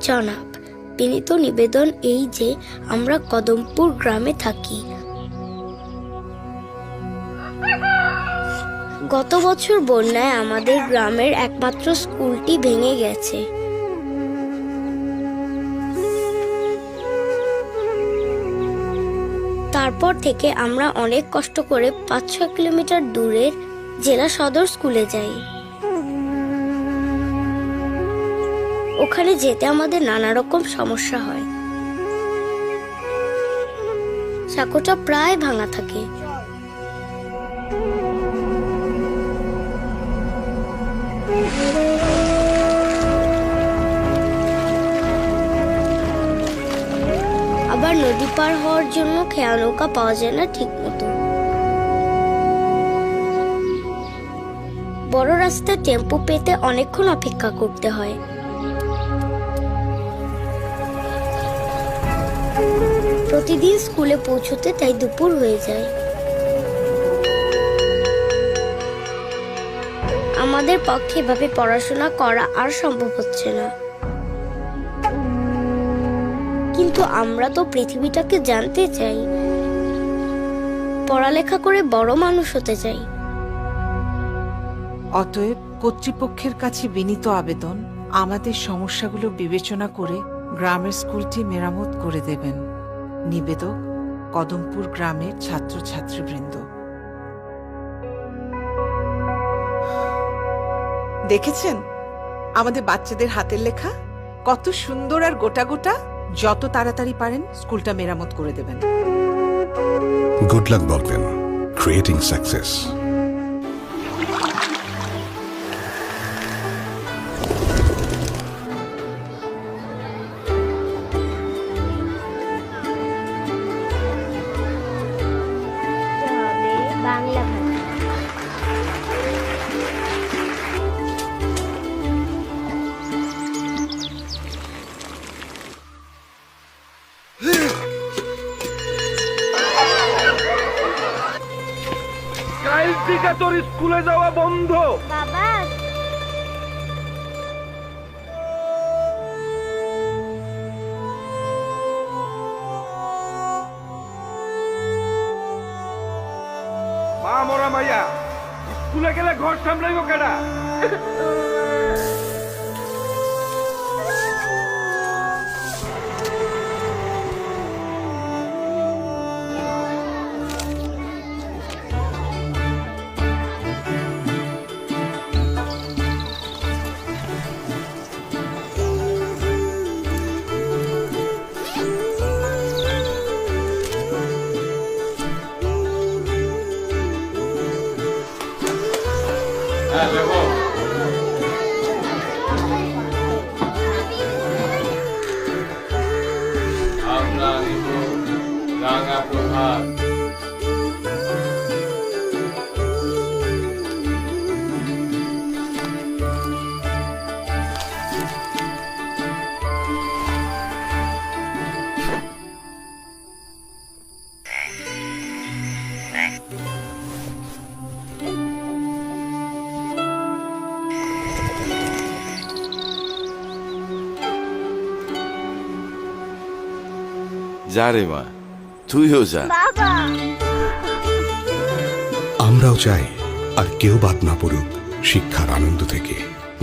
জনাব। বিনীত নিবেদন এই যে আমরা কদমপুর গ্রামে থাকি। গত বছর বন্যায় আমাদের গ্রামের একমাত্র স্কুলটি ভেঙে গেছে। তারপর থেকে আমরা অনেক কষ্ট করে পাঁচ ছয় কিলোমিটার দূরের জেলা সদর স্কুলে যাই। ওখানে যেতে আমাদের নানা রকম সমস্যা হয়। সাঁকোটা প্রায় ভাঙা থাকে। আবার নদী পার হওয়ার জন্য খেয়া নৌকা পাওয়া যায় না ঠিক মতো। বড় রাস্তায় টেম্পো পেতে অনেকক্ষণ অপেক্ষা করতে হয়। প্রতিদিন স্কুলে পৌঁছতে তাই দুপুর হয়ে যায়। আমাদের পক্ষে এভাবে পড়াশোনা করা আর সম্ভব হচ্ছে না। কিন্তু আমরা তো পৃথিবীটাকে জানতে চাই। পড়ালেখা করে বড় মানুষ হতে চাই। অতএব কর্তৃপক্ষের কাছে বিনীত আবেদন, আমাদের সমস্যাগুলো বিবেচনা করে গ্রামের স্কুলটি মেরামত করে দেবেন নিবেদক কদমপুর গ্রামের ছাত্রছাত্রীবৃন্দ দেখেছেন আমাদের বাচ্চাদের হাতের লেখা কত সুন্দর আর গোটা গোটা যত তাড়াতাড়ি পারেন স্কুলটা মেরামত করে দেবেন Good luck, Baldwin. Creating success. থেকে তোর স্কুলে যাওয়া বন্ধ। বাবা। মা মরা মাইয়া স্কুলে গেলে ঘর সামলাইব কেডা? রাঙা প্রভাত যা রে মা তুইও যা। বাবা। আমরাও চাই আর কেউ বাদ না পড়ুক শিক্ষার আনন্দ থেকে।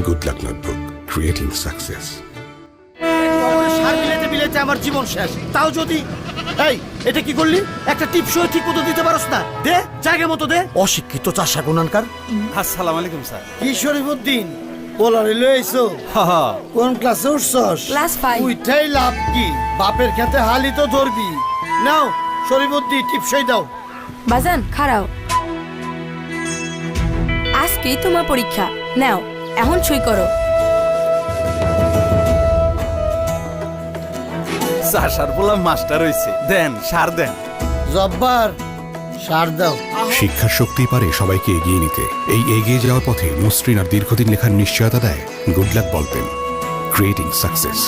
Good luck notebook creating success মিলাতে মিলাতে আমার জীবন শেষ। তাও যদি এই এটা কি করলি? একটা টিপসই ঠিক মতো দিতে পারস না। দে জায়গা মতো দে। অশিক্ষিত চাষা গুনানকার আসসালাম আলাইকুম স্যার। কি শরীফুদ্দিন পোলারে লইছো কোন ক্লাসে উঠছস? Class five. উইঠাই লাভ কি? বাপের খেতে হালি তো ধরবি। নাও শরীফুদ্দিন টিপসই দাও। বাজান খাড়াও। আজকেই তোমার পরীক্ষা। নাও এখন সই করো। স্যার সার বললাম মাস্টার হইছে। দেন সার দেন। জব্বার সার দাও। শিক্ষার শক্তি পারে সবাইকে এগিয়ে নিতে। এই এগিয়ে যাওয়ার পথে মসৃণ আর দীর্ঘদিন লেখার নিশ্চয়তা দেয় গুড লাক বলবেন ক্রিয়েটিং সাকসেস